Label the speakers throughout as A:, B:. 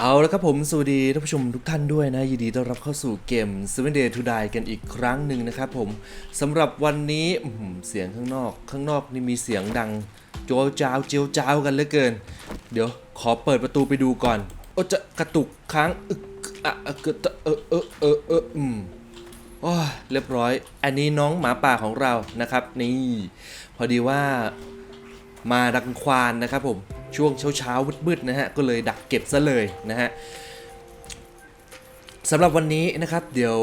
A: เอาละครับผมสวัสดีท่านผู้ชมทุกท่านด้วยนะ ยินดีต้อนรับเข้าสู่เกม Seven Day to Die กันอีกครั้งหนึ่งนะครับผมสำหรับวันนี้เสียงข้างนอก ข้างนอกนี่มีเสียงดังโจวจ้าวเจียวจ้าวกันเหลือเกิน เดี๋ยวขอเปิดประตูไปดูก่อน โอ้จะกระตุกค้างอึกอะอะเกิดเออเออเออเอออืมโอ้เรียบร้อย อันนี้น้องหมาป่าของเรานะครับ นี่ พอดีว่า มาดักควานนะครับผมช่วงเช้าๆมืดๆนะฮะก็เลยดักเก็บซะเลยนะฮะสำหรับวันนี้นะครับเดี๋ยว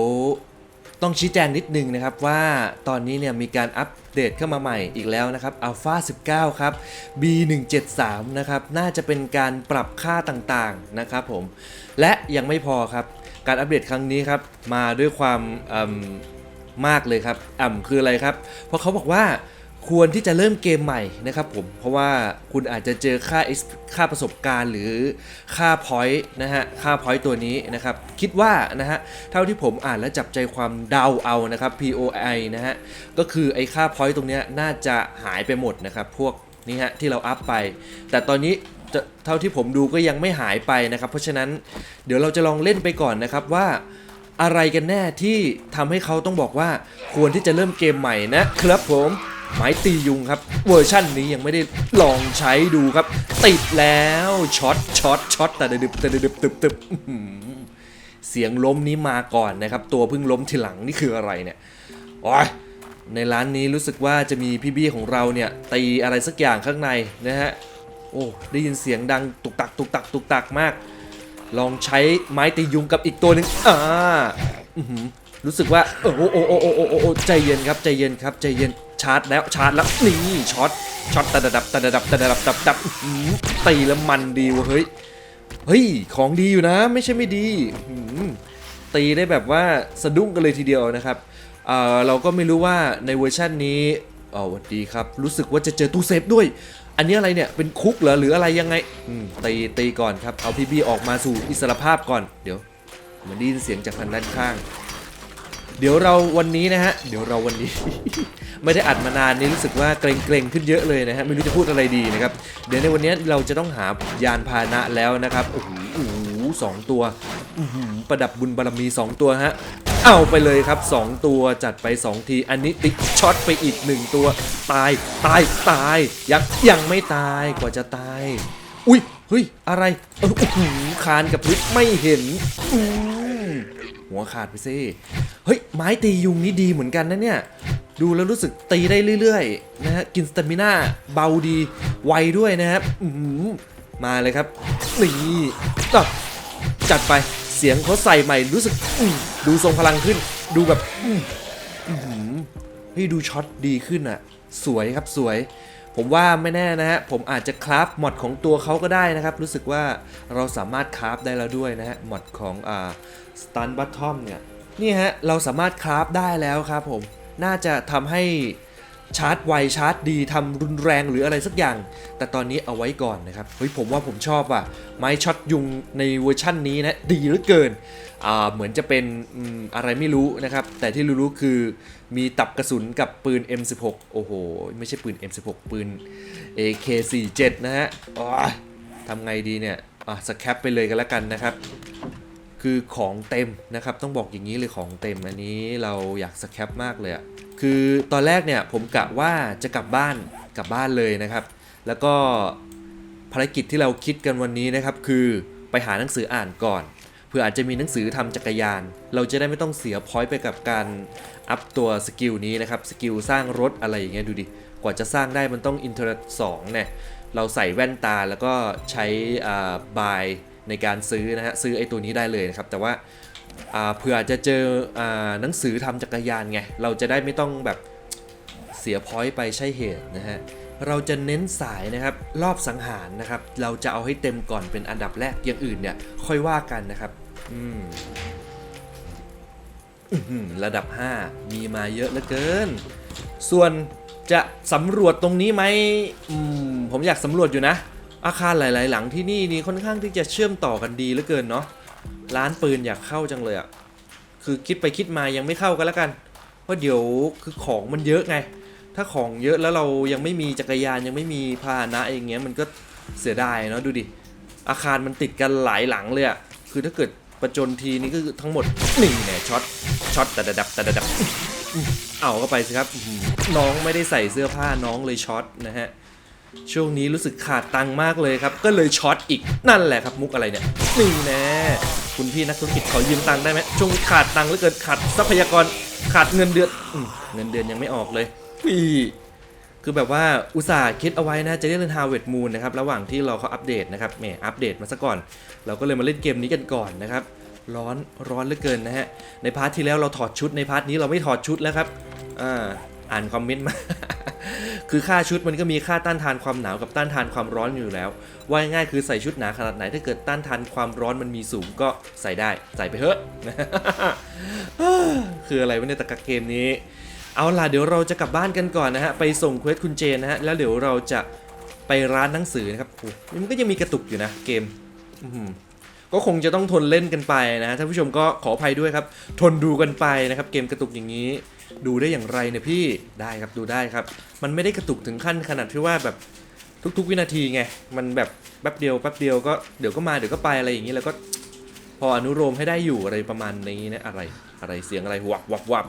A: ต้องชี้แจงนิดนึงนะครับว่าตอนนี้เนี่ยมีการอัปเดตเข้ามาใหม่อีกแล้วนะครับ Alpha 19 ครับ B173 นะครับ น่าจะเป็นการปรับค่าต่างๆนะครับผม และยังไม่พอครับ การอัปเดตครั้งนี้ครับ มาด้วยความอืมมากเลยครับอ่ำคืออะไรครับ เพราะเขาบอกว่า ควรที่จะเริ่มเกมใหม่นะครับผม เพราะว่าคุณอาจจะเจอค่าค่าประสบการณ์หรือค่า point นะฮะ ค่า point ตัวนี้นะครับ คิดว่านะฮะ เท่าที่ผมอ่านและจับใจความเดาเอานะครับ POI นะฮะ ก็คือไอ้ค่า point ตรงเนี้ยน่าจะหายไปหมดนะครับ พวกนี้ฮะที่เราอัพไป แต่ตอนนี้เท่าที่ผมดูก็ยังไม่หายไปนะครับ เพราะฉะนั้นเดี๋ยวเราจะลองเล่นไปก่อนนะครับว่าอะไรกันแน่ที่ทำให้เขาต้องบอกว่าควรที่จะเริ่มเกมใหม่นะครับผม ไม้ตียุงครับ เวอร์ชั่นนี้ยังไม่ได้ลองใช้ดูครับ ติดแล้วช็อตช็อตช็อตแต่ดึบแต่ดึบตึบตึบเสียงล้มนี้มาก่อนนะครับ ตัวเพิ่งล้มทีหลังนี่คืออะไรเนี่ยโอ้ยในร้านนี้รู้สึกว่าจะมีพี่บี้ของเราเนี่ยตีอะไรสักอย่างข้างในนะฮะโอ้ได้ยินเสียงดังตุกตักตุกตักตุกตักมาก ลองใช้ไม้ตียุงกับอีกตัวหนึ่งอ่าอรู้สึกว่าโอ้โอ้โอ้โอ้โอ้ใจเย็นครับใจเย็นครับใจเย็น ชาร์จแล้วชาร์จแล้วนี่ช็อตช็อตตะดะดับตะดะดับตะดะดับดับดับตีแล้วมันดีวะเฮ้ยเฮ้ยของดีอยู่นะ ไม่ใช่ไม่ดีตีได้แบบว่าสะดุ้งกันเลยทีเดียวนะครับเอ่อเราก็ไม่รู้ว่าในเวอร์ชันนี้อ๋อสวัสดีครับ รู้สึกว่าจะเจอตู้เซฟด้วย อันนี้อะไรเนี่ย เป็นคุกเหรอหรืออะไรยังไงตีตีก่อนครับ เอาพี่บีออกมาสู่อิสรภาพก่อน เดี๋ยวเหมือนได้ยินเสียงจากทางด้านข้าง เดี๋ยวเราวันนี้นะฮะ เดี๋ยวเราวันนี้ ไม่ได้อัดมานานนี่รู้สึกว่าเกรงๆขึ้นเยอะเลยนะฮะ ไม่รู้จะพูดอะไรดีนะครับ เดี๋ยวในวันนี้เราจะต้องหายานพาหนะแล้วนะครับ โอ้โหสองตัวอื้อหือประดับบุญบารมีสองตัวฮะ เอาไปเลยครับ 2 ตัวจัดไป 2 ที อันนี้ติ๊กช็อตไปอีก 1 ตัว ตาย ตาย ตาย ยังยังไม่ตายกว่าจะตาย อุ้ย เฮ้ย อะไรเออโอ้โหคานกับพริกไม่เห็นอื หัวขาดไปซิเฮ้ย ไม้ตียุงนี่ดีเหมือนกันนะเนี่ย ดูแล้วรู้สึกตีได้เรื่อยๆนะฮะกินสเตมิน่าเบาดีไวด้วยนะครับมาเลยครับนี่ต่อจัดไปเสียงเขาใส่ใหม่รู้สึกดูทรงพลังขึ้น ดูแบบอืมอื้อหือเฮ้ยดูช็อตดีขึ้นอะ สวยครับสวย ผมว่าไม่แน่นะฮะ ผมอาจจะคราฟมอดของตัวเขาก็ได้นะครับ รู้สึกว่าเราสามารถคราฟได้แล้วด้วยนะฮะมอดของอ่าสตันบัตทอมเนี่ย นี่ฮะ เราสามารถคราฟได้แล้วครับผม น่าจะทำให้ ชาร์จไวชาร์จดีทำรุนแรงหรืออะไรสักอย่าง แต่ตอนนี้เอาไว้ก่อนนะครับเฮ้ยผมว่าผมชอบว่ะไม้ช็อตยุงในเวอร์ชั่นนี้นะดีเหลือเกินอ่าเหมือนจะเป็นอะไรไม่รู้นะครับ แต่ที่รู้ๆคือมีตับกระสุนกับปืน M16 โอ้โห ไม่ใช่ปืน M16 ปืน AK47 นะฮะทำไงดีเนี่ยอะสแคปไปเลยกันแล้วกันนะครับ คือของเต็มนะครับ ต้องบอกอย่างนี้เลยของเต็มอันนี้เราอยากสแคปมากเลยอะคือตอนแรกเนี่ยผมกะว่าจะกลับบ้านกลับบ้านเลยนะครับ แล้วก็ภารกิจที่เราคิดกันวันนี้นะครับ คือไปหาหนังสืออ่านก่อนเพื่ออาจจะมีหนังสือทำจักรยาน เราจะได้ไม่ต้องเสียพอยต์ไปกับการอัพตัวสกิลนี้นะครับสกิลสร้างรถอะไรอย่างเงี้ยดูดิกว่าจะสร้างได้มันต้องอินเทอร์เน็ตสองเนี่ยเราใส่แว่นตาแล้วก็ใช้บาย ในการซื้อนะฮะซื้อไอ้ตัวนี้ได้เลยนะครับ แต่ว่าาเผื่อจะเจออหนังสือทำจักรยานไง เราจะได้ไม่ต้องแบบเสียพอยต์ไปใช่เหตุนะฮะเราจะเน้นสายนะครับรอบสังหารนะครับ เราจะเอาให้เต็มก่อนเป็นอันดับแรกอย่างอื่นเนี่ยค่อยว่ากันนะครับอืมระดับ 5 มีมาเยอะเหลือเกิน ส่วนจะสำรวจตรงนี้ไหมมผมอยากสำรวจอยู่นะ อาคารหลาย ๆ หลังที่นี่นี่ค่อนข้างที่จะเชื่อมต่อกันดีเหลือเกินเนาะร้านปืนอยากเข้าจังเลยอะ่ะคือคิดไปคิดมายังไม่เข้ากันแล้วกัน เพราะเดี๋ยวคือของมันเยอะไง ถ้าของเยอะแล้วเรายังไม่มีจักรยานยังไม่มีพาหนะอย่างเงี้ยมันก็เสียดายเนาะดูดิ อาคารมันติดกันหลายหลังเลยอะคือถ้าเกิดประจนทีนี้ก็คือทั้งหมดหนึ่งเนี่ยช็อตช็อตแต่ดับแต่ดับเอาเข้าไปสิครับ น้องไม่ได้ใส่เสื้อผ้าน้องเลยช็อตนะฮะ ช่วงนี้รู้สึกขาดตังค์มากเลยครับ ก็เลยช็อตอีกนั่นแหละครับมุกอะไรเนี่ยนี่แน่คุณพี่นักธุรกิจขอยืมตังค์ได้ไหมช่วงนี้ขาดตังค์เหลือเกินขาดทรัพยากรขาดเงินเดือนอเงินเดือนยังไม่ออกเลยพี่คือแบบว่าอุตส่าห์คิดเอาไว้นะจะได้เล่น Harvest Moon นะครับระหว่างที่เราเขาอัปเดตนะครับแหมอัปเดตมาซะก่อน เราก็เลยมาเล่นเกมนี้กันก่อนนะครับร้อนร้อนเหลือเกินนะฮะในพาร์ทที่แล้วเราถอดชุดในพาร์ทนี้เราไม่ถอดชุดแล้วครับอ่าอ่านคอมเมนต์มา คือค่าชุดมันก็มีค่าต้านทานความหนาวกับต้านทานความร้อนอยู่แล้ว ว่าง่ายคือใส่ชุดหนาขนาดไหนถ้าเกิดต้านทานความร้อนมันมีสูงก็ใส่ได้ใส่ไปเถอะคืออะไรวะเนี่ยตะกะเกมนี้ เอาล่ะเดี๋ยวเราจะกลับบ้านกันก่อนนะฮะไปส่งเควสคุณเจนนะฮะแล้วเดี๋ยวเราจะไปร้านหนังสือนะครับมันก็ยังมีกระตุกอยู่นะเกมก็คงจะต้องทนเล่นกันไปนะฮะท่านผู้ชมก็ขออภัยด้วยครับ ทนดูกันไปนะครับ เกมกระตุกอย่างนี้ ดูได้อย่างไรเนี่ยพี่ได้ครับดูได้ครับ มันไม่ได้กระตุกถึงขั้นขนาดที่ว่าแบบทุก ๆ วินาทีไงมันแบบแป๊บเดียวแป๊บเดียวก็เดี๋ยวก็มาเดี๋ยวก็ไปอะไรอย่างนี้แล้วก็พออนุโลมให้ได้อยู่อะไรประมาณนี้นะอะไรอะไรเสียงอะไรวับวับวับ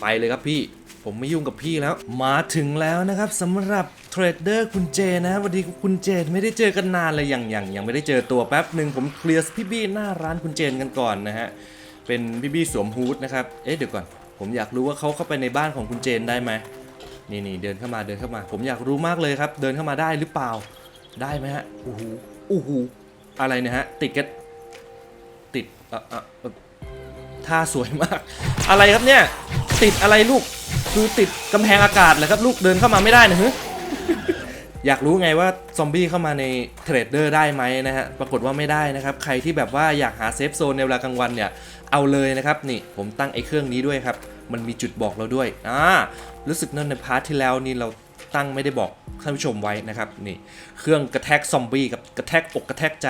A: ไปเลยครับพี่ ผมไม่ยุ่งกับพี่แล้ว มาถึงแล้วนะครับสำหรับเทรดเดอร์คุณเจนะสวัสดีคุณเจนไม่ได้เจอกันนานเลยอย่างอย่างยังไม่ได้เจอตัวแป๊บหนึ่งผมเคลียร์พี่บี้หน้าร้านคุณเจนกันก่อนนะฮะเป็นพี่บี้สวมฮูดนะครับเอ๊ะเดี๋ยวก่อน ผมอยากรู้ว่าเขาเข้าไปในบ้านของคุณเจนได้ไหมนี่นี่เดินเข้ามาเดินเข้ามา ผมอยากรู้มากเลยครับ เดินเข้ามาได้หรือเปล่าได้ไหมฮะโอ้โหโอ้โหอะไรเนะฮะติดกันติดเอ่อเอ่อเอ่อท่าสวยมาก อะไรครับเนี่ย ติดอะไรลูกคือติดกำแพงอากาศเหรอครับลูกเดินเข้ามาไม่ได้นะฮึอยากรู้ไงว่าซอมบี้เข้ามาในเทรดเดอร์ได้ไหมนะฮะ ปรากฏว่าไม่ได้นะครับ ใครที่แบบว่าอยากหาเซฟโซนในเวลากลางวันเนี่ย เอาเลยนะครับนี่ผมตั้งไอ้เครื่องนี้ด้วยครับ มันมีจุดบอกเราด้วยอ่ารู้สึกนั่นในพาร์ทที่แล้วนี่เราตั้งไม่ได้บอกท่านผู้ชมไว้นะครับนี่เครื่องกระแทกซอมบี้กับกระแทกอกกระแทกใจ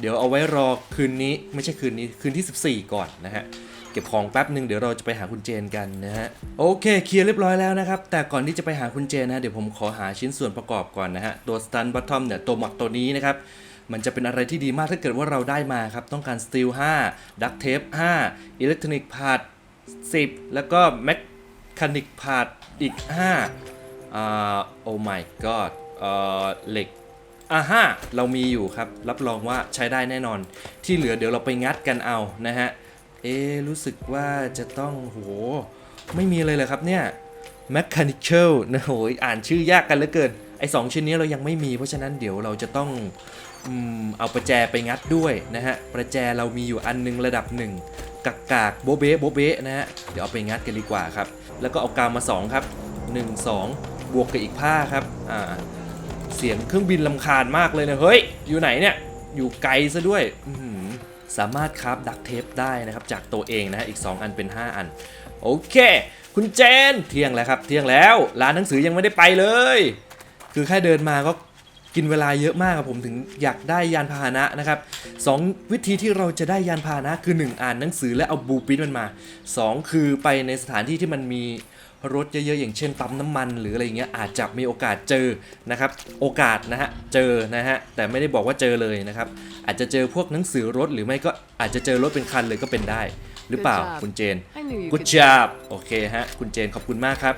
A: เดี๋ยวเอาไว้รอคืนนี้ไม่ใช่คืนนี้คืนที่ 14 ก่อนนะฮะเก็บของแป๊บหนึ่งเดี๋ยวเราจะไปหาคุณเจนกันนะฮะโอเคเคลียร์เรียบร้อยแล้วนะครับ แต่ก่อนที่จะไปหาคุณเจนนะเดี๋ยวผมขอหาชิ้นส่วนประกอบก่อนนะฮะตัว stun bottom เนี่ยตัวหมดตัวนี้นะครับ มันจะเป็นอะไรที่ดีมากถ้าเกิดว่าเราได้มาครับ ต้องการ steel 5 duct tape 5 electronic part 10 แล้วก็ mechanic part อีก5อ่า oh my god เอ่อเหล็กอ่าฮะเรามีอยู่ครับ รับรองว่าใช้ได้แน่นอน ที่เหลือเดี๋ยวเราไปงัดกันเอานะฮะ เอ๊รู้สึกว่าจะต้องโห ไม่มีเลยเลยครับเนี่ย mechanical นะโหยอ่านชื่อยากกันเหลือเกิน ไอ้สองชิ้นนี้เรายังไม่มี เพราะฉะนั้นเดี๋ยวเราจะต้อง เอาประแจไปงัดด้วยนะฮะ ประแจเรามีอยู่อันหนึงระดับหนึ่งกากกากโบเบะโบเบะนะฮะ เดี๋ยวเอาไปงัดกันดีกว่าครับ แล้วก็เอากาวมาสองครับหนึ่งสองบวกกับอีกผ้าครับ อ่า เสียงเครื่องบินลำคาญมากเลยนะ เฮ้ย อยู่ไหนเนี่ย อยู่ไกลซะด้วย สามารถคราฟดักเทปได้นะครับ จากตัวเองนะฮะอีก 2 อันเป็น 5 อัน โอเค คุณเจน เที่ยงแล้วครับ เที่ยงแล้ว ร้านหนังสือยังไม่ได้ไปเลย คือแค่เดินมาก็ กินเวลาเยอะมากครับผมถึงอยากได้ยานพาหนะนะครับสองวิธีที่เราจะได้ยานพาหนะคือ 1 อ่านหนังสือและเอาบูปินมันมา 2 คือไปในสถานที่ที่มันมีรถเยอะๆอย่างเช่นปั๊มน้ำมัน หรืออะไรอย่างเงี้ยอาจจะมีโอกาสเจอนะครับ โอกาสนะฮะเจอนะฮะแต่ไม่ได้บอกว่าเจอเลยนะครับ อาจจะเจอพวกหนังสือรถหรือไม่ก็อาจจะเจอรถเป็นคันเลยก็เป็นได้ หรือเปล่า
B: Good job
A: คุณเจน
B: I knew you
A: กู
B: could
A: จับโอเคฮะ คุณเจนขอบคุณมากครับ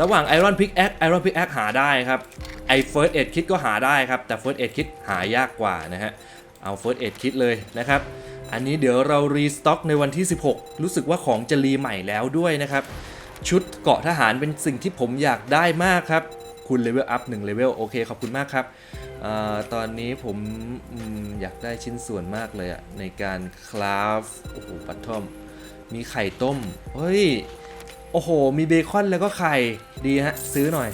A: ระหว่าง Iron Pickaxe Iron Pickaxe หาได้ครับไอ First Aid Kit ก็หาได้ครับ แต่ First Aid Kit หายากกว่านะฮะ เอา First Aid Kit เลยนะครับ อันนี้เดี๋ยวเรารีสต็อกในวันที่ 16 รู้สึกว่าของจะรีใหม่แล้วด้วยนะครับ ชุดเกาะทหารเป็นสิ่งที่ผมอยากได้มากครับ คุณเลเวลอัพ1เลเวลโอเคขอบคุณมากครับเอ่อตอนนี้ผมอมอยากได้ชิ้นส่วนมากเลยอะในการคราฟโอ้โหปัตทอม มีไข่ต้ม เฮ้ย โอ้โห มีเบคอนแล้วก็ไข่ ดีฮะ ซื้อหน่อย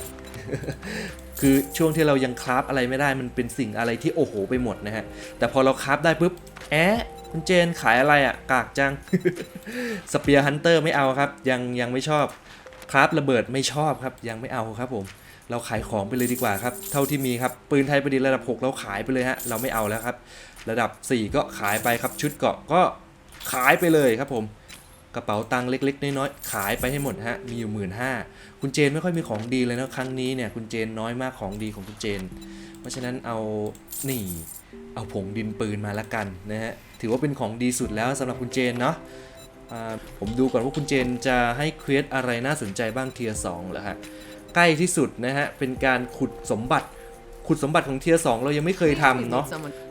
A: คือช่วงที่เรายังคราฟอะไรไม่ได้ มันเป็นสิ่งอะไรที่โอ้โหไปหมดนะฮะ แต่พอเราคราฟได้ปุ๊บ แอะคุณเจนขายอะไรอะ่ะ กากจัง สเปียร์ฮันเตอร์ไม่เอาครับ ยังยังไม่ชอบ คราฟระเบิดไม่ชอบครับ ยังไม่เอาครับผมเราขายของไปเลยดีกว่าครับ เท่าที่มีครับ ปืนไทยประดิษฐ์ระดับ 6 เราขายไปเลยฮะ เราไม่เอาแล้วครับ ระดับ 4 ก็ขายไปครับ ชุดเกาะก็ขายไปเลยครับผม กระเป๋าตังค์เล็ก ๆ น้อยๆขายไปให้หมดฮะมีอยู่หมื่นห้าคุณเจนไม่ค่อยมีของดีเลยนะครั้งนี้เนี่ยคุณเจนน้อยมากของดีของคุณเจน เพราะฉะนั้นเอานี่เอาผงดินปืนมาละกันนะฮะถือว่าเป็นของดีสุดแล้วสำหรับคุณเจนเนาะอ่าผมดูก่อนว่าคุณเจนจะให้เควสอะไรน่าสนใจบ้างเทียร์สองเหรอฮะใกล้ที่สุดนะฮะเป็นการขุดสมบัติขุดสมบัติของเทียร์สองเรายังไม่เคยทำเนาะ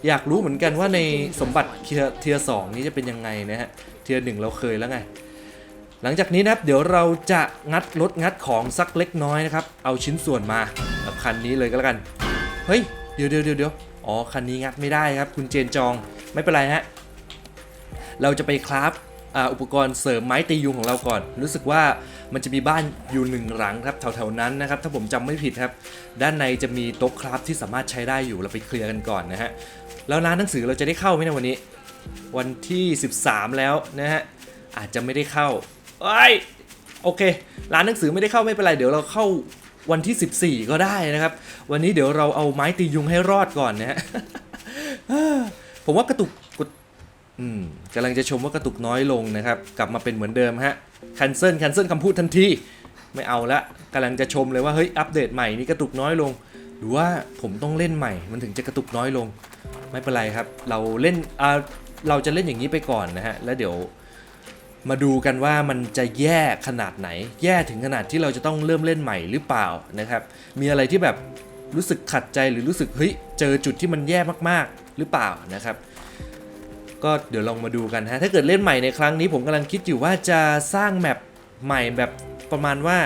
A: อยากรู้เหมือนกันว่าในสมบัติเทียร์เทียร์สองนี้จะเป็นยังไงนะฮะ เทียร์หนึ่งเราเคยแล้วไง หลังจากนี้นะครับเดี๋ยวเราจะงัดรถงัดของสักเล็กน้อยนะครับ เอาชิ้นส่วนมาคันนี้เลยก็แล้วกัน เฮ้ยเดี๋ยวเดี๋ยวเดี๋ยวเดี๋ยวอ๋อ คันนี้งัดไม่ได้ครับ คุณเจนจอง ไม่เป็นไรฮะ เราจะไปคราฟอุปกรณ์เสริมไม้ตียุงของเราก่อน รู้สึกว่ามันจะมีบ้านอยู่หนึ่งหลังครับแถวๆนั้นนะครับ ถ้าผมจำไม่ผิดครับ ด้านในจะมีโต๊ะคราฟที่สามารถใช้ได้อยู่เราไปเคลียร์กันก่อนนะฮะ แล้วร้านหนังสือเราจะได้เข้าไหมในวันนี้ วันที่ 13 แล้วนะฮะ อาจจะไม่ได้เข้าเอ้ยโอเค ร้านหนังสือไม่ได้เข้าไม่เป็นไร เดี๋ยวเราเข้าวันที่ 14 ก็ได้นะครับ วันนี้เดี๋ยวเราเอาไม้ตียุงให้รอดก่อนนะฮะผมว่ากระตุกกดอืมกำลังจะชมว่ากระตุกน้อยลงนะครับ กลับมาเป็นเหมือนเดิมฮะคันเซิลคันเซิลคำพูดทันที ไม่เอาละกำลังจะชมเลยว่าเฮ้ยอัปเดตใหม่นี่กระตุกน้อยลง หรือว่าผมต้องเล่นใหม่ มันถึงจะกระตุกน้อยลง ไม่เป็นไรครับ เราเล่นอ่า เราจะเล่นอย่างนี้ไปก่อนนะฮะ แล้วเดี๋ยวมาดูกันว่ามันจะแย่ขนาดไหน แย่ถึงขนาดที่เราจะต้องเริ่มเล่นใหม่หรือเปล่านะครับ มีอะไรที่แบบรู้สึกขัดใจหรือรู้สึกเฮ้ยเจอจุดที่มันแย่มากๆหรือเปล่านะครับ ก็เดี๋ยวลองมาดูกันฮะ ถ้าเกิดเล่นใหม่ในครั้งนี้ผมกำลังคิดอยู่ว่าจะสร้างแมปใหม่แบบประมาณว่า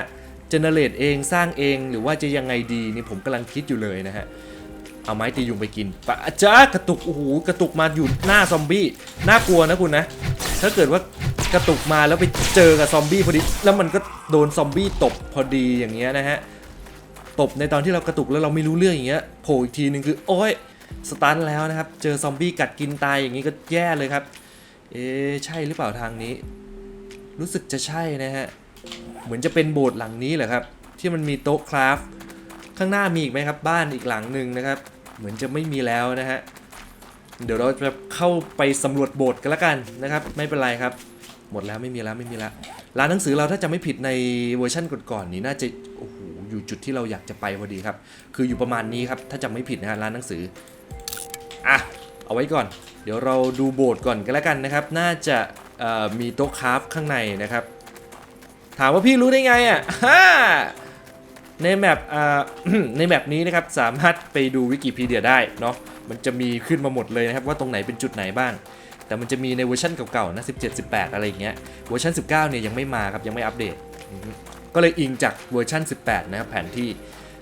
A: เจเนเรตเองสร้างเองหรือว่าจะยังไงดีนี่ผมกำลังคิดอยู่เลยนะฮะ เอาไม้ตียุงไปกินปะจ้ากระตุกโอ้โหกระตุกมาอยู่หน้าซอมบี้น่ากลัวนะคุณนะ ถ้าเกิดว่ากระตุกมาแล้วไปเจอกับซอมบี้พอดี แล้วมันก็โดนซอมบี้ตบพอดีอย่างเงี้ยนะฮะตบในตอนที่เรากระตุกแล้วเราไม่รู้เรื่องอย่างเงี้ยโผล่อีกทีนึงคือโอ้ยสตันแล้วนะครับ เจอซอมบี้กัดกินตายอย่างงี้ก็แย่เลยครับ เอ๊ใช่หรือเปล่าทางนี้ รู้สึกจะใช่นะฮะ เหมือนจะเป็นโบสถ์หลังนี้เหรอครับ ที่มันมีโต๊ะคราฟ ข้างหน้ามีอีกไหมครับ บ้านอีกหลังหนึ่งนะครับ เหมือนจะไม่มีแล้วนะฮะ เดี๋ยวเราจะเข้าไปสำรวจโบสถ์กันละกันนะครับ ไม่เป็นไรครับ หมดแล้วไม่มีแล้วไม่มีแล้วร้านหนังสือเราถ้าจะไม่ผิดในเวอร์ชั่นก่อนๆนี้น่าจะโอ้โหอยู่จุดที่เราอยากจะไปพอดีครับ คืออยู่ประมาณนี้ครับถ้าจำไม่ผิดนะฮะร้านหนังสืออะเอาไว้ก่อน เดี๋ยวเราดูโบสถ์ก่อนกันละกันนะครับ น่าจะมีโต๊ะคราฟข้างในนะครับ ถามว่าพี่รู้ได้ไงอะฮ่า ในแมปอ่าในแมปนี้นะครับสามารถไปดูวิกิพีเดียได้เนาะมันจะมีขึ้นมาหมดเลยนะครับว่าตรงไหนเป็นจุดไหนบ้าง แต่มันจะมีในเวอร์ชันเก่าๆนะ17 18 อะไรอย่างเงี้ยเวอร์ชัน19เนี่ยยังไม่มาครับยังไม่อัปเดต ก็เลยอิงจากเวอร์ชัน18 นะครับแผนที่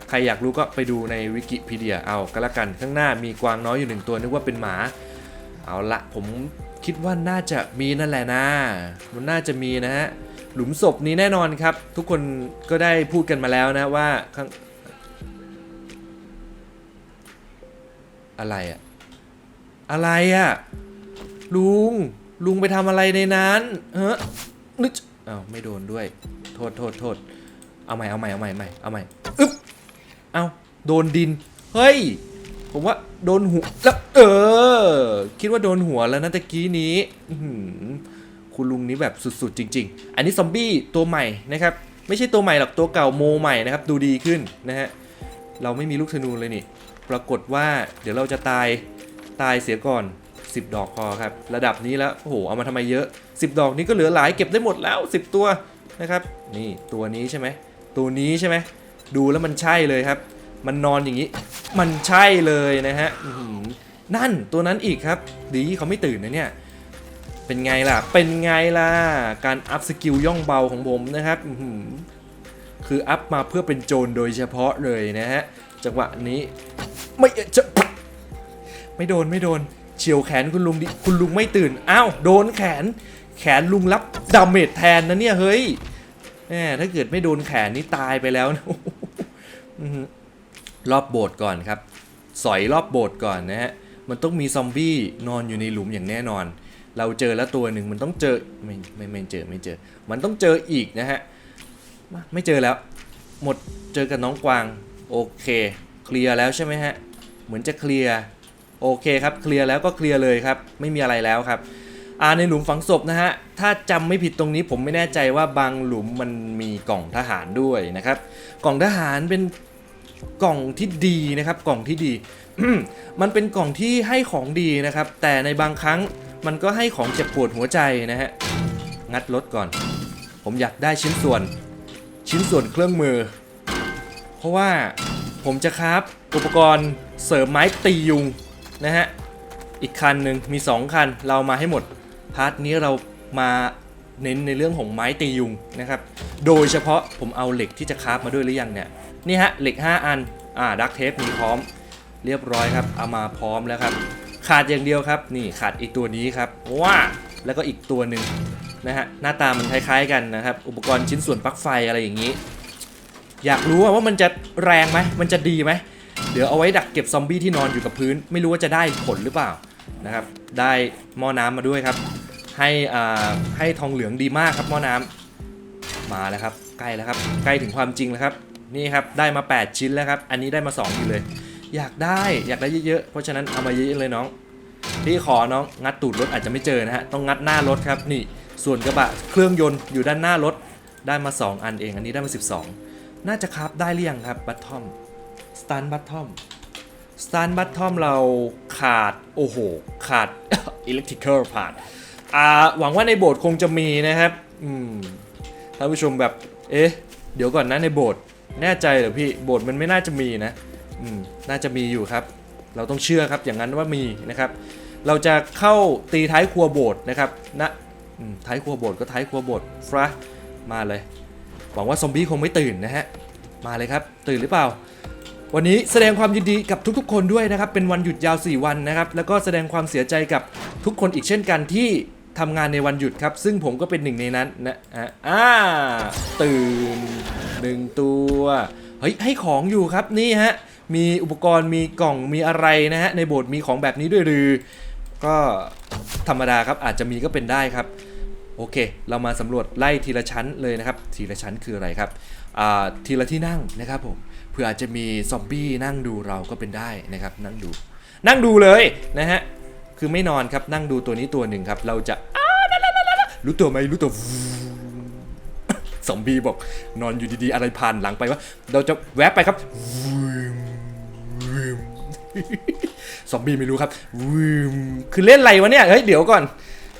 A: ใครอยากรู้ก็ไปดูในวิกิพีเดียเอาก็แล้วกันข้างหน้ามีกวางน้อยอยู่หนึ่งตัวนึกว่าเป็นหมา เอาละผมคิดว่าน่าจะมีนั่นแหละนะมันน่าจะมีนะฮะ หลุมศพนี้แน่นอนครับ ทุกคนก็ได้พูดกันมาแล้วนะว่าข้างอะไรอะอะไรอะลุงลุงไปทำอะไรในนั้นเฮ้นึกอ้าวไม่โดนด้วย โทษโทษโทษเอาใหม่เอาใหม่เอาใหม่ใหม่เอาใหม่อึ๊บเอาโดนดิน เฮ้ย ผมว่าโดนหัวแล้วเออ คิดว่าโดนหัวแล้วนะตะกี้นี้อื คุณลุงนี้แบบสุดๆจริง ๆ อันนี้ซอมบี้ตัวใหม่นะครับ ไม่ใช่ตัวใหม่หรอกตัวเก่าโมใหม่นะครับ ดูดีขึ้นนะฮะ เราไม่มีลูกธนูเลยนี่ ปรากฏว่าเดี๋ยวเราจะตายตายเสียก่อน 10 ดอกพอครับ ระดับนี้แล้ว โอ้โห เอามาทำไมเยอะ 10 ดอกนี้ก็เหลือหลายเก็บได้หมดแล้ว 10 ตัวนะครับ นี่ตัวนี้ใช่ไหม ตัวนี้ใช่ไหม ดูแล้วมันใช่เลยครับ มันนอนอย่างนี้ มันใช่เลยนะฮะนั่นตัวนั้นอีกครับ ดีเขาไม่ตื่นนะเนี่ย เป็นไงล่ะ เป็นไงล่ะ การอัพสกิลย่องเบาของผมนะครับ คืออัพมาเพื่อเป็นโจรโดยเฉพาะเลยนะฮะ จังหวะนี้ ไม่จะไม่โดนไม่โดน เฉียวแขนคุณลุงดิคุณลุงไม่ตื่น อ้าว โดนแขน แขนลุงรับดาเมจแทนนะเนี่ย เฮ้ยแหมถ้าเกิดไม่โดนแขนนี่ตายไปแล้วนะรอบโบสถ์ก่อนครับ สอยรอบโบสถ์ก่อนนะฮะ มันต้องมีซอมบี้นอนอยู่ในหลุมอย่างแน่นอน เราเจอแล้วตัวหนึ่งมันต้องเจอไม่ไม่ไม่เจอไม่เจอ มันต้องเจออีกนะฮะไม่เจอแล้ว หมดเจอกับน้องกวางโอเคเคลียร์แล้วใช่ไหมฮะเหมือนจะเคลียร์โอเคครับเคลียร์แล้วก็เคลียร์เลยครับไม่มีอะไรแล้วครับอ่าในหลุมฝังศพนะฮะถ้าจำไม่ผิดตรงนี้ผมไม่แน่ใจว่าบางหลุมมันมีกล่องทหารด้วยนะครับกล่องทหารเป็นกล่องที่ดีนะครับกล่องที่ดี มันเป็นกล่องที่ให้ของดีนะครับ แต่ในบางครั้ง มันก็ให้ของเจ็บปวดหัวใจนะฮะ งัดรถก่อน ผมอยากได้ชิ้นส่วน ชิ้นส่วนเครื่องมือ เพราะว่าผมจะคราฟอุปกรณ์เสริมไม้ตียุงนะฮะ อีกคันหนึ่งมี 2 คันเรามาให้หมด พาร์ทนี้เรามาเน้นในเรื่องของไม้ตียุงนะครับ โดยเฉพาะผมเอาเหล็กที่จะคราฟมาด้วยหรือยังเนี่ย นี่ฮะเหล็ก 5 อัน อ่าดักเทปมีพร้อม เรียบร้อยครับ เอามาพร้อมแล้วครับ ขาดอย่างเดียวครับ นี่ขาดอีกตัวนี้ครับว้าแล้วก็อีกตัวหนึ่งนะฮะหน้าตามันคล้ายๆกันนะครับ อุปกรณ์ชิ้นส่วนปลั๊กไฟอะไรอย่างนี้ อยากรู้ว่ามันจะแรงไหมมันจะดีไหมเดี๋ยวเอาไว้ดักเก็บซอมบี้ที่นอนอยู่กับพื้น ไม่รู้ว่าจะได้ผลหรือเปล่านะครับ ได้หม้อน้ำมาด้วยครับ ให้อ่าให้ทองเหลืองดีมากครับหม้อน้ำมาแล้วครับ ใกล้แล้วครับ ใกล้ถึงความจริงแล้วครับ นี่ครับได้มา 8 ชิ้นแล้วครับ อันนี้ได้มา2อยู่เลย อยากได้อยากได้เยอะๆ เพราะฉะนั้นเอามาเยอะๆเลยน้อง พี่ขอน้องงัดตูดรถอาจจะไม่เจอนะฮะต้องงัดหน้ารถครับนี่ส่วนกระบะเครื่องยนต์อยู่ด้านหน้ารถได้มา 2 อันเองอันนี้ได้มา 12 น่าจะครับได้หรือยังครับบัตทอมสตันบัตทอมสตันบัตทอมเราขาดโอ้โหขาดอิเล็กทริคอลผ่านอ่าหวังว่าในโบสถ์คงจะมีนะครับอืมท่านผู้ชมแบบเอ๊ะเดี๋ยวก่อนนะในโบสถ์แน่ใจเหรอพี่โบสถ์มันไม่น่าจะมีนะ น่าจะมีอยู่ครับ เราต้องเชื่อครับอย่างนั้นว่ามีนะครับ เราจะเข้าตีท้ายครัวโบสนะครับนะท้ายครัวโบสก็ท้ายครัวโบสฟระมาเลย หวังว่าซอมบี้คงไม่ตื่นนะฮะมาเลยครับ ตื่นหรือเปล่า วันนี้แสดงความยินดีกับทุกๆ คนด้วยนะครับ เป็นวันหยุดยาว 4 วันนะครับ แล้วก็แสดงความเสียใจกับทุกคนอีกเช่นกันที่ทำงานในวันหยุดครับ ซึ่งผมก็เป็นหนึ่งในนั้นนะฮะอ่าตื่นหนึ่งตัว เฮ้ย ให้ของอยู่ครับนี่ฮะ มีอุปกรณ์มีกล่องมีอะไรนะฮะในโบสถ์มีของแบบนี้ด้วยหรือ ก็ธรรมดาครับอาจจะมีก็เป็นได้ครับ โอเค เรามาสำรวจไล่ทีละชั้นเลยนะครับ ทีละชั้นคืออะไรครับทีละที่นั่งนะครับผมเผื่ออาจจะมีซอมบี้นั่งดูเราก็เป็นได้นะครับ นั่งดู นั่งดูเลยนะฮะคือไม่นอนครับนั่งดูตัวนี้ตัวหนึ่งครับ เราจะอ้าละละละละละรู้ตัวไหมรู้ตัวซอมบี้บอกนอนอยู่ดีๆ อะไรผ่านหลังไปวะเราจะแวบไปครับ ซอมบี้ไม่รู้ครับวืมคือเล่นอะไรวะเนี่ย เฮ้ย เดี๋ยวก่อน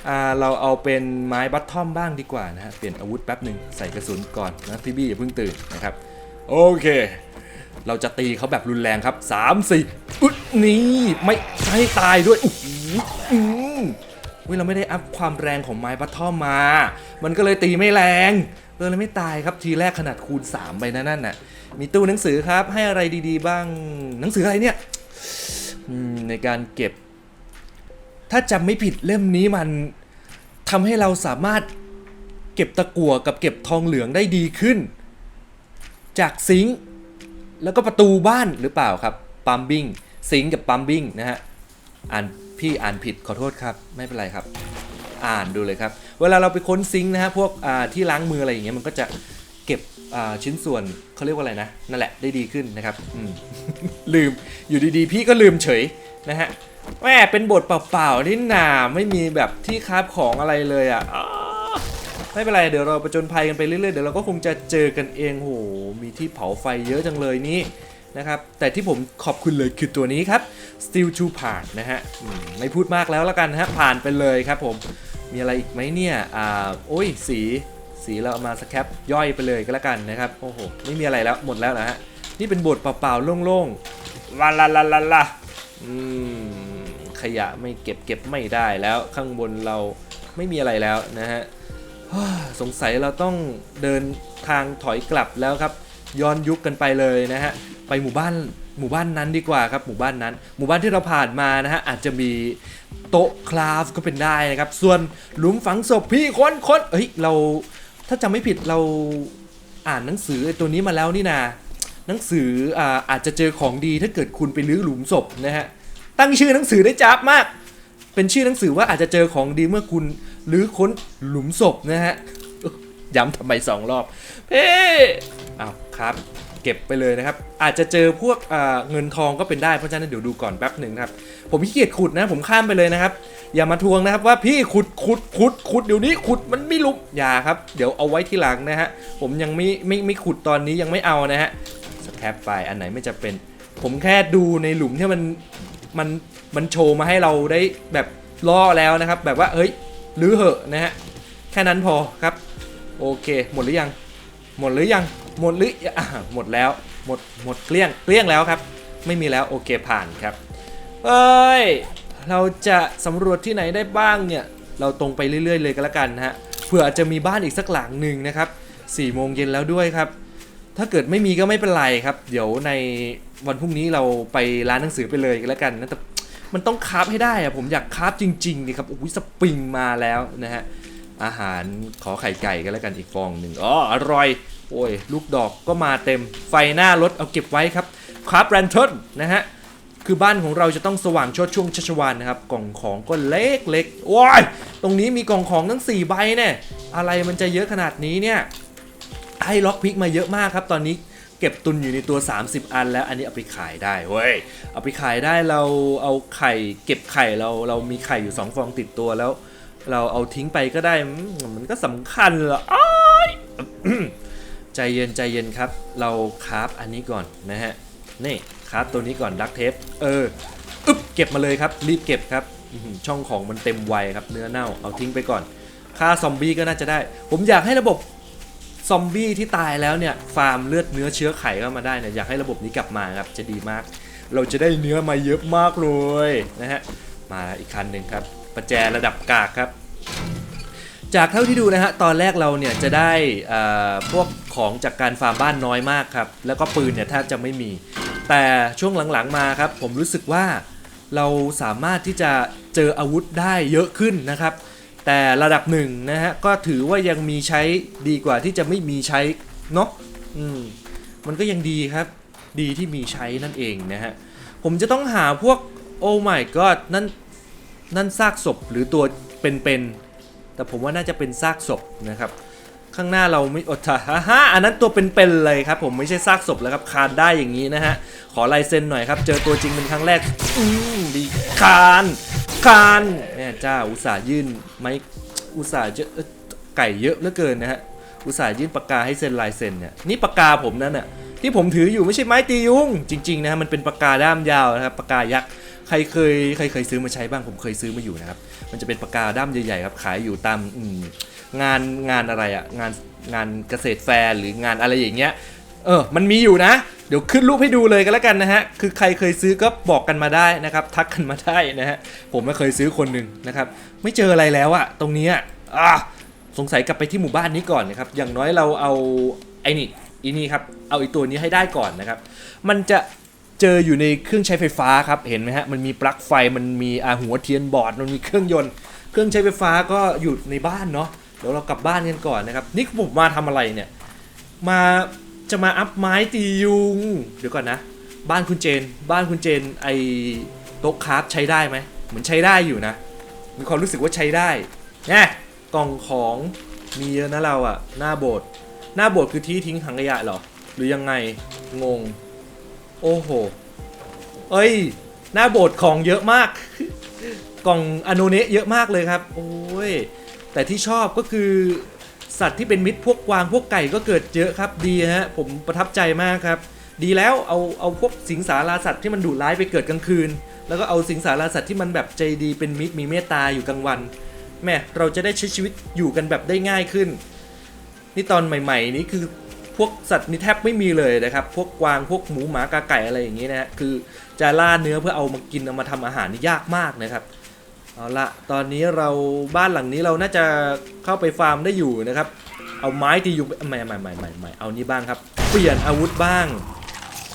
A: อ่า เราเอาเป็นไม้บัตทอมบ้างดีกว่านะฮะ เปลี่ยนอาวุธแป๊บหนึ่งใส่กระสุนก่อนนะพี่บี้อย่าเพิ่งตื่นนะครับ โอเค เราจะตีเขาแบบรุนแรงครับ 3 4อุ๊ยนี่ ไม่ให้ตายด้วยอู้หูอืมเว้ยเราไม่ได้อัพความแรงของไม้บัตทอมมา มันก็เลยตีไม่แรงเลยไม่ตายครับทีแรกขนาดคูณ 3 ไปนะนั่นน่ะ มีตู้หนังสือครับให้อะไรดีๆ บ้าง หนังสืออะไรเนี่ย ในการเก็บ ถ้าจำไม่ผิดเล่มนี้มันทำให้เราสามารถเก็บตะกั่วกับเก็บทองเหลืองได้ดีขึ้น จากซิงค์แล้วก็ประตูบ้านหรือเปล่าครับปัมบิงซิงค์กับปัมบิงนะฮะอ่านพี่อ่านผิดขอโทษครับ ไม่เป็นไรครับ อ่านดูเลยครับ เวลาเราไปค้นซิงค์นะฮะพวกที่ล้างมืออะไรอย่างเงี้ยมันก็จะ ชิ้นส่วนเขาเรียกว่าอะไรนะ นั่นแหละได้ดีขึ้นนะครับลืมอยู่ดีๆ พี่ก็ลืมเฉยนะฮะแม่เป็นบทเปล่าๆนี่นาไม่มีแบบที่คาบของอะไรเลยอะไม่เป็นไรเดี๋ยวเราประจนภัยกันไปเรื่อยๆเดี๋ยวเราก็คงจะเจอกันเองโหมีที่เผาไฟเยอะจังเลยนี่นะครับแต่ที่ผมขอบคุณเลยคือตัวนี้ครับ Steel to ผ่านนะฮะไม่พูดมากแล้วละกันนะฮะผ่านไปเลยครับผมมีอะไรอีกไหมเนี่ยอ่าโอ้ยสี สีเราเอามาสแคปย่อยไปเลยก็แล้วกันนะครับ โอ้โห ไม่มีอะไรแล้วหมดแล้วนะฮะ นี่เป็นบทเปล่าๆโล่งๆลาลาลาลาลาอืมขยะไม่เก็บเก็บไม่ได้แล้วข้างบนเราไม่มีอะไรแล้วนะฮะฮ่าสงสัยเราต้องเดินทางถอยกลับแล้วครับ ย้อนยุคกันไปเลยนะฮะไปหมู่บ้านหมู่บ้านนั้นดีกว่าครับหมู่บ้านนั้น หมู่บ้านที่เราผ่านมานะฮะอาจจะมีโต๊ะคลาฟก็เป็นได้นะครับ ส่วนหลุมฝังศพพี่คนคนเฮ้ยเรา ถ้าจำไม่ผิดเราอ่านหนังสืออตัวนี้มาแล้วนี่นาหนังสืออ่าอาจจะเจอของดีถ้าเกิดคุณไปลื้อหลุมศพนะฮะตั้งชื่อหนังสือได้จับมาก เป็นชื่อหนังสือว่าอาจจะเจอของดีเมื่อคุณลื้อค้นหลุมศพนะฮะย้ำทำไมสองรอบเพ่อ้าวครับ เก็บไปเลยนะครับ อาจจะเจอพวกเงินทองก็เป็นได้เพราะฉะนั้นเดี๋ยวดูก่อนแป๊บหนึ่งนะครับ ผมขี้เกียจขุดนะ ผมข้ามไปเลยนะครับ อย่ามาทวงนะครับว่าพี่ขุดขุดขุดขุดเดี๋ยวนี้ขุดมันไม่ลุกอย่าครับ เดี๋ยวเอาไว้ที่หลังนะฮะ ผมยังไม่ไม่ไม่ขุดตอนนี้ยังไม่เอานะฮะสแคปไปอันไหนไม่จะเป็น ผมแค่ดูในหลุมที่มันมันมันโชว์มาให้เราได้แบบล่อแล้วนะครับ แบบว่าเฮ้ยหรือเหอะนะฮะแค่นั้นพอครับ โอเค หมดหรือยัง หมดหรือยังหมดหรืออะหมดแล้วหมดหมดเกลี้ยงเกลี้ยงแล้วครับ ไม่มีแล้วโอเคผ่านครับเอ้ย เราจะสำรวจที่ไหนได้บ้างเนี่ย เราตรงไปเรื่อย ๆ เลยก็แล้วกันฮะเผื่ออาจจะมีบ้านอีกสักหลังหนึ่งนะครับ4โมงเย็นแล้วด้วยครับ ถ้าเกิดไม่มีก็ไม่เป็นไรครับ เดี๋ยวในวันพรุ่งนี้เราไปร้านหนังสือไปเลยก็แล้วกันนะแต่มันต้องคาฟให้ได้อะผมอยากคาฟจริงๆนี่ครับโอ้ยสปริงมาแล้วนะฮะอาหารขอไข่ไก่ก็แล้วกันอีกฟองหนึ่งอ๋ออร่อยโอ้ยลูกดอกก็มาเต็มไฟหน้ารถเอาเก็บไว้ครับคราฟแรนเทิลนะฮะ คือบ้านของเราจะต้องสว่างชดช่วงชัชวานนะครับ กล่องของก็เล็กเล็กๆโอ้ยตรงนี้มีกล่องของทั้ง 4 ใบเนี่ยอะไรมันจะเยอะขนาดนี้เนี่ยให้ล็อกพิกมาเยอะมากครับ ตอนนี้เก็บตุนอยู่ในตัว 30 อันแล้วอันนี้เอาไปขายได้เว้ยเอาไปขายได้เราเอาไข่เก็บไข่เราเรามีไข่อยู่ 2 ฟองติดตัวแล้ว เราเอาทิ้งไปก็ได้มันก็สำคัญเหรออ้ายใจเย็นใจเย็นครับ เราคราฟอันนี้ก่อนนะฮะนี่ คราฟตัวนี้ก่อนดักเทปเอออึ๊บเก็บมาเลยครับ รีบเก็บครับช่องของมันเต็มไวครับเนื้อเน่าเอาทิ้งไปก่อนค่าซอมบี้ก็น่าจะได้ ผมอยากให้ระบบซอมบี้ที่ตายแล้วเนี่ยฟาร์มเลือดเนื้อเชื้อไขเข้ามาได้เนี่ยอยากให้ระบบนี้กลับมาครับจะดีมาก เราจะได้เนื้อมาเยอะมากเลยนะฮะมาอีกคันหนึ่งครับประแจระดับกากครับ จากเท่าที่ดูนะฮะตอนแรกเราเนี่ยจะได้พวกของจากการฟาร์มบ้านน้อยมากครับแล้วก็ปืนเนี่ยแทบจะไม่มี แต่ช่วงหลังๆมาครับ ผมรู้สึกว่าเราสามารถที่จะเจออาวุธได้เยอะขึ้นนะครับ แต่ระดับหนึ่งนะฮะก็ถือว่ายังมีใช้ดีกว่าที่จะไม่มีใช้เนาะอืมมันก็ยังดีครับ ดีที่มีใช้นั่นเองนะฮะผมจะต้องหาพวกโอ้ my god นั่นนั่นซากศพหรือตัวเป็นๆแต่ผมว่าน่าจะเป็นซากศพนะครับ ข้างหน้าเราไม่อดทะฮ่าฮ่าอันนั้นตัวเป็นๆเลยครับผมไม่ใช่ซากศพแล้วครับคานได้อย่างนี้นะฮะขอลายเซ็นหน่อยครับ เจอตัวจริงเป็นครั้งแรกอืมดีคานคานเนี่ยจ้าอุตส่าห์ยื่นไม้อุตส่าห์เจอเอ้ยไก่เยอะเหลือเกินนะฮะอุตส่าห์ยื่นปากกาให้เซ็นลายเซ็นเนี่ยนี่ปากกาผมนั่นน่ะที่ผมถืออยู่ไม่ใช่ไม้ตียุงจริงๆนะฮะมันเป็นปากกาด้ามยาวนะครับปากกายักษ์ใครเคยใครเคยซื้อมาใช้บ้างผมเคยซื้อมาอยู่นะครับมันจะเป็นปากกาด้ามใหญ่ๆครับขายอยู่ตามอืม งานงานอะไรอะงานงานเกษตรแฟร์หรืองานอะไรอย่างเงี้ยเออมันมีอยู่นะ เดี๋ยวขึ้นรูปให้ดูเลยกันแล้วกันนะฮะ คือใครเคยซื้อก็บอกกันมาได้นะครับ ทักกันมาได้นะฮะ ผมไม่เคยซื้อคนหนึ่งนะครับ ไม่เจออะไรแล้วอะตรงนี้อะสงสัยกลับไปที่หมู่บ้านนี้ก่อนนะครับ อย่างน้อยเราเอาไอ้นี่อีนี่ครับ เอาอีตัวนี้ให้ได้ก่อนนะครับ มันจะเจออยู่ในเครื่องใช้ไฟฟ้าครับ เห็นไหมฮะ มันมีปลั๊กไฟ มันมีอาหัวเทียนบอร์ด มันมีเครื่องยนต์ เครื่องใช้ไฟฟ้าก็อยู่ในบ้านเนาะ เดี๋ยวเรากลับบ้านกันก่อนนะครับ นี่ผมมาทำอะไรเนี่ย มาจะมาอัพไม้ตียุง เดี๋ยวก่อนนะ บ้านคุณเจน บ้านคุณเจนไอโต๊ะคราฟใช้ได้ไหมเหมือนใช้ได้อยู่นะ มีความรู้สึกว่าใช้ได้แน่กล่องของมีเยอะนะเราอะหน้าโบสถ์หน้าโบสถ์คือที่ทิ้งถังขยะหรอ หรือยังไงงง โอ้โห เอ้ย หน้าโบสถ์ของเยอะมาก กล่องอโนเนะเยอะมากเลยครับ โอ้ย แต่ที่ชอบก็คือสัตว์ที่เป็นมิตรพวกกวางพวกไก่ก็เกิดเยอะครับดีฮะผมประทับใจมากครับ ดีแล้วเอาเอาพวกสิงสาราสัตว์ที่มันดุร้ายไปเกิดกลางคืน แล้วก็เอาสิงสาราสัตว์ที่มันแบบใจดีเป็นมิตรมีเมตตาอยู่กลางวันแม่เราจะได้ใช้ชีวิตอยู่กันแบบได้ง่ายขึ้น นี่ตอนใหม่ ๆ นี้คือพวกสัตว์นี่แทบไม่มีเลยนะครับ พวกกวางพวกหมูหมากาไก่อะไรอย่างนี้นะฮะคือจะล่าเนื้อเพื่อเอามากินเอามาทำอาหารนี่ยากมากนะครับ เอาละตอนนี้เราบ้านหลังนี้เราน่าจะเข้าไปฟาร์มได้อยู่นะครับ เอาไม้ที่อยู่ไม่ไม่ไม่ไม่ไม่เอานี่บ้างครับ เปลี่ยนอาวุธบ้าง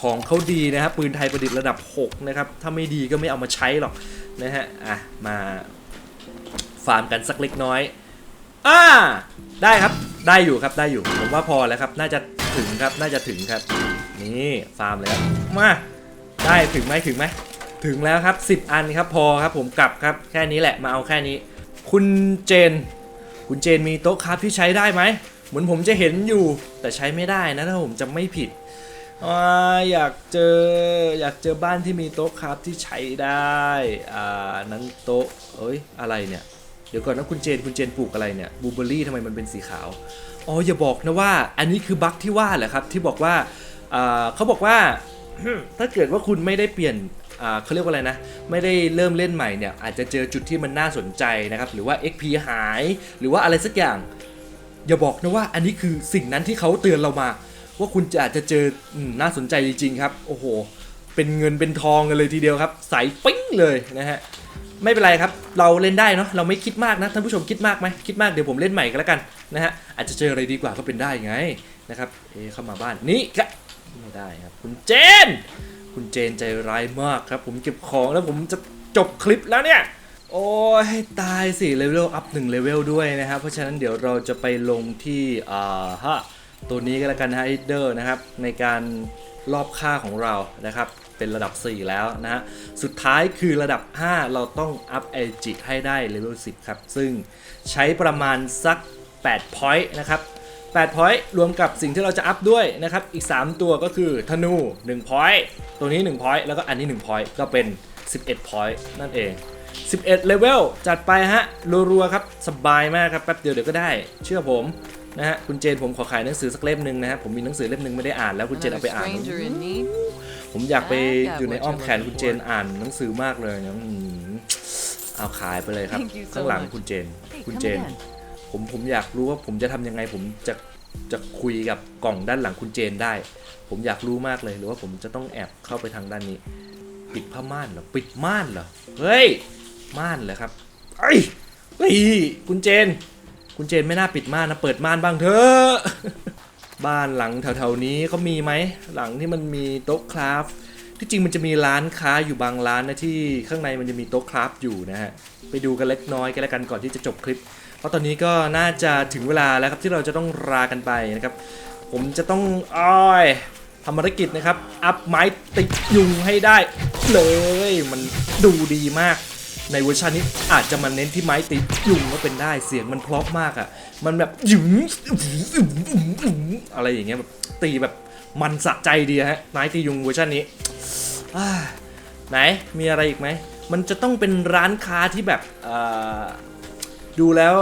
A: ของเขาดีนะครับปืนไทยประดิษฐ์ระดับ 6 นะครับ ถ้าไม่ดีก็ไม่เอามาใช้หรอกนะฮะอะมาฟาร์มกันสักเล็กน้อยอ่าได้ครับได้อยู่ครับได้อยู่ผมว่าพอแล้วครับ น่าจะถึงครับน่าจะถึงครับ นี่ฟาร์มเลยครับมาได้ถึงไหมถึงไหม ถึงแล้วครับ 10 อันครับพอครับผมกลับครับแค่นี้แหละมาเอาแค่นี้ คุณเจน คุณเจนมีโต๊ะคราฟที่ใช้ได้ไหมเหมือนผมจะเห็นอยู่แต่ใช้ไม่ได้นะถ้าผมจำไม่ผิดออยากเจออยากเจอบ้านที่มีโต๊ะคราฟที่ใช้ได้อ่านั้นโต๊ะเอ้ยอะไรเนี่ยเดี๋ยวก่อนนะคุณเจนคุณเจนปลูกอะไรเนี่ยบูเบอรี่ทำไมมันเป็นสีขาวอ๋ออย่าบอกนะว่าอันนี้คือบั๊กที่ว่าแหละครับที่บอกว่าเขาบอกว่าถ้าเกิดว่าคุณไม่ได้เปลี่ยน เขาเรียกว่าอะไรนะ ไม่ได้เริ่มเล่นใหม่เนี่ยอาจจะเจอจุดที่มันน่าสนใจนะครับ หรือว่า XP หาย หรือว่าอะไรสักอย่าง อย่าบอกนะว่าอันนี้คือสิ่งนั้นที่เขาเตือนเรามา ว่าคุณจะอาจจะเจอน่าสนใจจริงๆครับ โอ้โห เป็นเงินเป็นทองกันเลยทีเดียวครับใสปิ้งเลยนะฮะไม่เป็นไรครับ เราเล่นได้เนาะ เราไม่คิดมากนะ ท่านผู้ชมคิดมากไหม คิดมากเดี๋ยวผมเล่นใหม่ก็แล้วกันนะฮะ อาจจะเจออะไรดีกว่าก็เป็นได้ไงนะครับ เอเข้ามาบ้านนี่ก็ไม่ได้ครับ คุณเจน คุณเจนใจร้ายมากครับ ผมเก็บของแล้วผมจะจบคลิปแล้วเนี่ย โอ้ยให้ตายสิเลเวลอัพหนึ่งเลเวลด้วยนะครับ เพราะฉะนั้นเดี๋ยวเราจะไปลงที่อ่าฮะตัวนี้ก็แล้วกันนะฮะเดอร์นะครับ ในการรอบค่าของเรานะครับ เป็นระดับ 4 แล้วนะฮะสุดท้ายคือระดับ 5 เราต้องอัพเอจิให้ได้เลเวล10 ครับ ซึ่งใช้ประมาณสัก8 point นะครับ 8 point รวมกับสิ่งที่เราจะอัพด้วยนะครับอีก 3 ตัวก็คือธนู1 point ตัวนี้1 point แล้วก็อันนี้1 point ก็เป็น 11 point นั่นเอง 11 เลเวลจัดไปฮะรัวๆครับสบายมากครับแป๊บเดียวเดี๋ยวก็ได้ เชื่อผมนะฮะคุณเจนผมขอขายหนังสือสักเล่มหนึ่งนะฮะผมมีหนังสือเล่มหนึ่งไม่ได้อ่านแล้วคุณเจน
B: Another
A: เอาไปอ่าน
B: stranger in need?
A: ผมอยากไป
B: Ah,
A: อยู่ใน
B: what
A: อ้อม
B: you're
A: แขน
B: looking
A: คุณเจน
B: for
A: อ่านหนังสือมากเลยนะอืมเอาขายไปเลยครับ
B: Thank you so
A: ข้างหลัง
B: much
A: คุณเจน
B: Hey,
A: คุณ
B: come
A: เจน
B: again.
A: ผมผมอยากรู้ว่าผมจะทำยังไง ผมจะจะคุยกับกล่องด้านหลังคุณเจนได้ ผมอยากรู้มากเลยหรือว่าผมจะต้องแอบเข้าไปทางด้านนี้ ปิดผ้าม่านเหรอปิดม่านเหรอเฮ้ยม่านเหรอครับไอ้เฮ้ยคุณเจน คุณเจนไม่น่าปิดม่านนะเปิดม่านบ้างเถอะบ้านหลังแถวๆนี้เขามีไหมหลังที่มันมีโต๊ะคราฟที่จริงมันจะมีร้านค้าอยู่บางร้านนะที่ข้างในมันจะมีโต๊ะคราฟอยู่นะฮะไปดูกันเล็กน้อยกันแล้วกันก่อนที่จะจบคลิป เพราะตอนนี้ก็น่าจะถึงเวลาแล้วครับที่เราจะต้องลากันไปนะครับ ผมจะต้องอ้อยทำภารกิจนะครับ อัพไม้ติดยุงให้ได้เลย มันดูดีมาก ในเวอร์ชันนี้อาจจะมาเน้นที่ไม้ติดยุงก็เป็นได้เสียงมันเพราะมากอะ่ะ มันแบบหยุงอะไรอย่างเงี้ยแบบตีแบบมันสะใจดีฮะไม้ตียุงเวอร์ชันนี้ไหนมีอะไรอีกไหมมันจะต้องเป็นร้านค้าที่แบบอ่า ดูแล้ว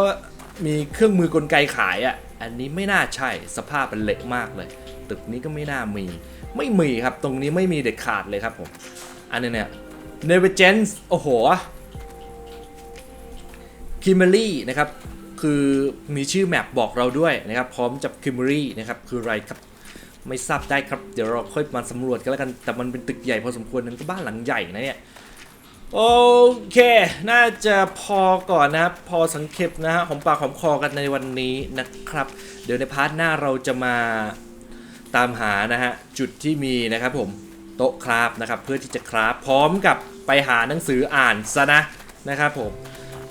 A: มีเครื่องมือกลไกขายอะ่ะ อันนี้ไม่น่าใช่สภาพมันเหละมากเลย ตึกนี้ก็ไม่น่ามี ไม่มีครับ ตรงนี้ไม่มีเด็ดขาดเลยครับผม อันนี้เนี่ย n e v e g e n c e โอ้โหคิมเบอรี่นะครับ คือมีชื่อแมปบอกเราด้วยนะครับ พร้อมจับคิมเบอรี่นะครับ คืออะไรครับ ไม่ทราบได้ครับ เดี๋ยวเราค่อยมาสำรวจกันแล้วกัน แต่มันเป็นตึกใหญ่พอสมควรนั้นก็บ้านหลังใหญ่นะเนี่ย โอเค น่าจะพอก่อนนะครับ พอสังเกตนะฮะหอมปากหอมคอกันในวันนี้นะครับ เดี๋ยวในพาร์ทหน้าเราจะมาตามหานะฮะ จุดที่มีนะครับผม โต๊ะคราฟนะครับ เพื่อที่จะคราฟพร้อมกับไปหาหนังสืออ่านซะนะนะครับผม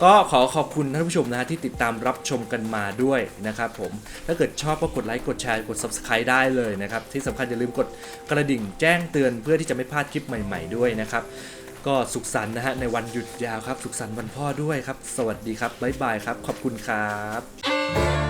A: ก็ขอขอบคุณท่านผู้ชมนะฮะที่ติดตามรับชมกันมาด้วยนะครับผม ถ้าเกิดชอบก็กดไลค์กดแชร์กด Subscribe ได้เลยนะครับ ที่สำคัญอย่าลืมกดกระดิ่งแจ้งเตือนเพื่อที่จะไม่พลาดคลิปใหม่ ๆด้วยนะครับ ก็สุขสันต์นะฮะในวันหยุดยาวครับ สุขสันต์วันพ่อด้วยครับ สวัสดีครับบ๊ายบายครับ ขอบคุณครับ